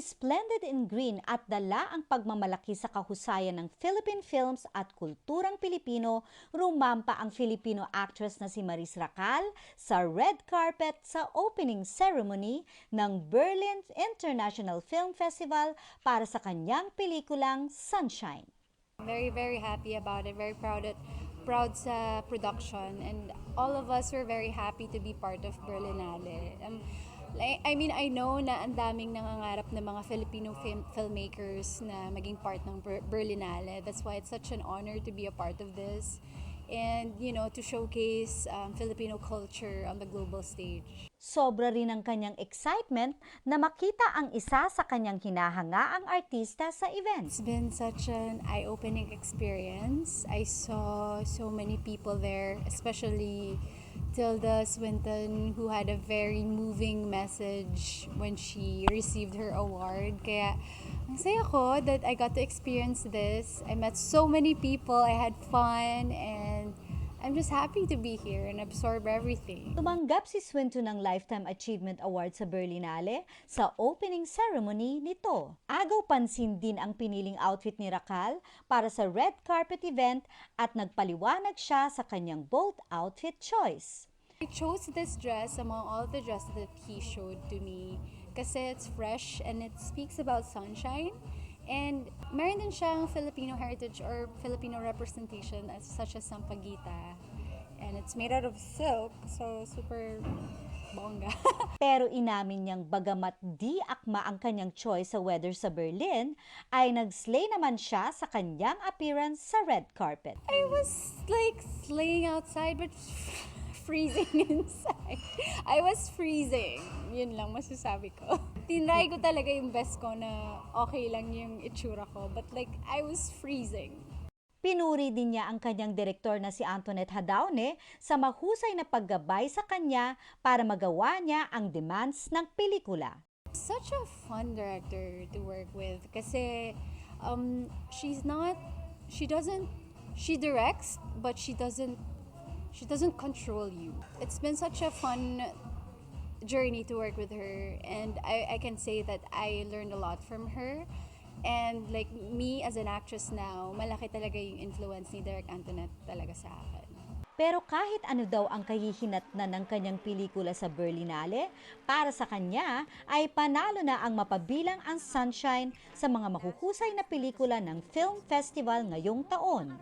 Resplendent in green at dala ang pagmamalaki sa kahusayan ng Philippine films at kulturang Pilipino, rumampa ang Filipino actress na si Maris Racal sa red carpet sa opening ceremony ng Berlin International Film Festival para sa kanyang pelikulang Sunshine. Very, very happy about it. Very proud at proud sa production and all of us were very happy to be part of Berlinale. Um, I mean, I know na ang daming nangangarap na mga Filipino film, filmmakers na maging part ng Ber- Berlinale. That's why it's such an honor to be a part of this and, you know, to showcase um, Filipino culture on the global stage. Sobra rin ang kanyang excitement na makita ang isa sa kanyang hinahangaang artista sa event. It's been such an eye-opening experience. I saw so many people there, especially Tilda Swinton, who had a very moving message when she received her award. Kaya ang saya ko that I got to experience this. I met so many people, I had fun, and I'm just happy to be here and absorb everything. Tumanggap si Swinton ng Lifetime Achievement Award sa Berlinale sa opening ceremony nito. Agaw pansin din ang piniling outfit ni Racal para sa red carpet event at nagpaliwanag siya sa kanyang bold outfit choice. I chose this dress among all the dresses that he showed to me kasi it's fresh and it speaks about sunshine. And meron din siyang Filipino heritage or Filipino representation as such as sampagita. And it's made out of silk, so super bongga. Pero inamin niyang bagamat di akma ang kanyang choice sa weather sa Berlin, ay nag-slay naman siya sa kanyang appearance sa red carpet. I was like slaying outside but freezing inside. I was freezing. Yun lang masasabi ko. Tinry ko talaga yung best ko na okay lang yung itsura ko. But like, I was freezing. Pinuri din niya ang kanyang direktor na si Antoinette Hadaone sa mahusay na paggabay sa kanya para magawa niya ang demands ng pelikula. Such a fun director to work with kasi um, she's not, she doesn't, she directs but she doesn't, she doesn't control you. It's been such a fun journey to work with her and I, I can say that I learned a lot from her and like me as an actress now malaki talaga yung influence ni Derek Antoinette talaga sa akin. Pero kahit ano daw ang kahihinatnan ng kanyang pelikula sa Berlinale, para sa kanya ay panalo na ang mapabilang ang Sunshine sa mga mahuhusay na pelikula ng Film Festival ngayong taon.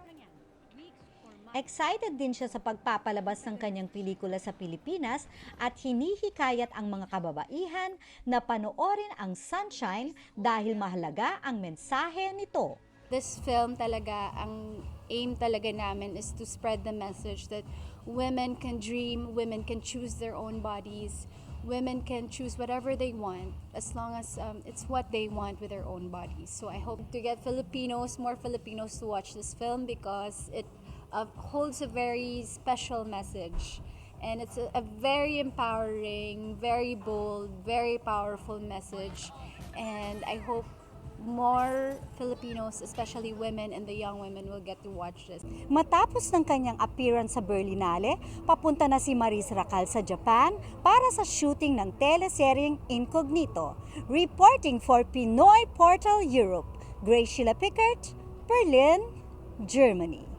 Excited din siya sa pagpapalabas ng kanyang pelikula sa Pilipinas at hinihikayat ang mga kababaihan na panoorin ang Sunshine dahil mahalaga ang mensahe nito. This film talaga, ang aim talaga namin is to spread the message that women can dream, women can choose their own bodies, women can choose whatever they want as long as um, it's what they want with their own bodies. So I hope to get Filipinos, more Filipinos to watch this film because it uh, holds a very special message. And it's a, a very empowering, very bold, very powerful message. And I hope more Filipinos, especially women and the young women, will get to watch this. Matapos ng kanyang appearance sa Berlinale, papunta na si Maris Racal sa Japan para sa shooting ng teleseryeng Incognito. Reporting for Pinoy Portal Europe, Grace Sheila Pickert, Berlin, Germany.